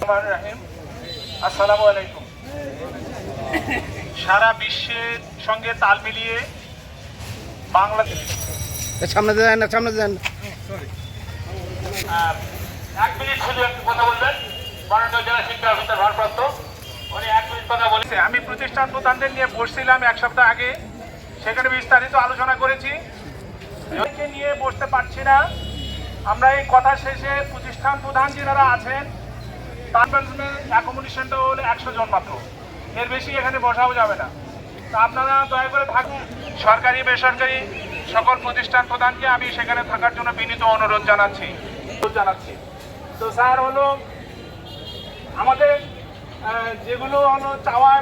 রহমান রাহিম আসসালামু আলাইকুম। সারা বিশ্বের সঙ্গে তাল মিলিয়ে বাংলাদেশ সামনে দেন না সামনে আহ, এক মিনিট কথা জেলা শিক্ষা ভারপ্রাপ্ত। উনি এক মিনিট কথা আমি প্রতিষ্ঠান প্রধানদের নিয়ে বসছিলাম এক সপ্তাহ আগে। সেখানে বিস্তারিত আলোচনা করেছি। নিয়ে বসতে পারছি না। আমরা এই কথা শেষে প্রতিষ্ঠান প্রধান যারা আছেন অ্যাকোমোডেশনটা হলো একশো জন মাত্র। এর বেশি এখানে বসাও যাবে না। তা আপনারা দয়া করে থাকুন। সরকারি বেসরকারি সকল প্রতিষ্ঠান প্রধানকে আমি সেখানে থাকার জন্য বিনীত অনুরোধ জানাচ্ছি। জানাচ্ছি। তো স্যার হলো, আমাদের যেগুলো হলো চাওয়া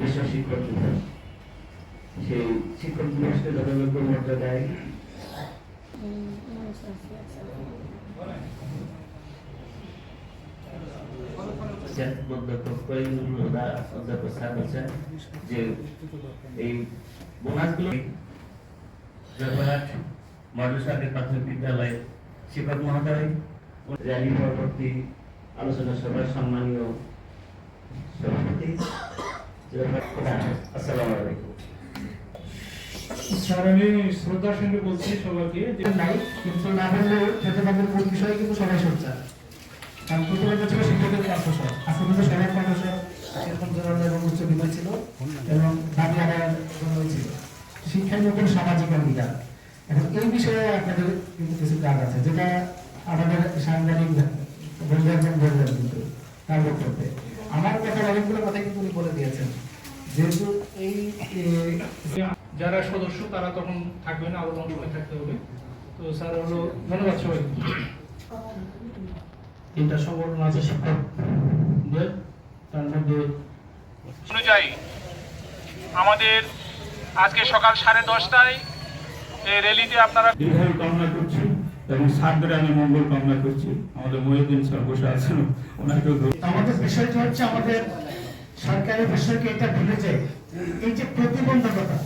বিশ্ব শিক্ষক শিক্ষক অধ্যাপক স্যার বলছেন যে এই বোনাসগুলো জগন্নাথ মডেল সরকারি প্রাথমিক বিদ্যালয় শিক্ষক মহোদয় র্যালি পরবর্তী আলোচনা সভার সম্মানীয় সভাপতি আমি বলছি সবাইকে নাই, কিন্তু না মূল বিষয়ে সবাই ছিল শিক্ষার নতুন সামাজিক অঙ্গীকার। এখন এই বিষয়ে আপনাদের কিন্তু কিছু কাজ আছে, যেটা আমাদের সাংবাদিক বন্ধুজন বললেন কিন্তু তার বক্তব্যে আমার কথা অনেকগুলো কথা কিন্তু উনি বলে দিয়েছেন যেহেতু এই এ, যারা সদস্য তারা তখন থাকবে না আরও সময় থাকতে হবে। তো স্যার হলো ধন্যবাদ সবাইকে তিনটা সংগঠন আছে শিক্ষকদের তার মধ্যে অনুযায়ী আমাদের আজকে সকাল সাড়ে দশটায় এই র্যালিতে আপনারা দীর্ঘায়ু কামনা করছি এবং সাতদের আমি মঙ্গল কামনা করছি। আমাদের মহিউদ্দিন স্যার বসে আছেন ওনাকেও আমাদের বিষয়টা হচ্ছে আমাদের সরকারের বিষয়কে এটা ভুলে যায়। এই যে প্রতিবন্ধকতা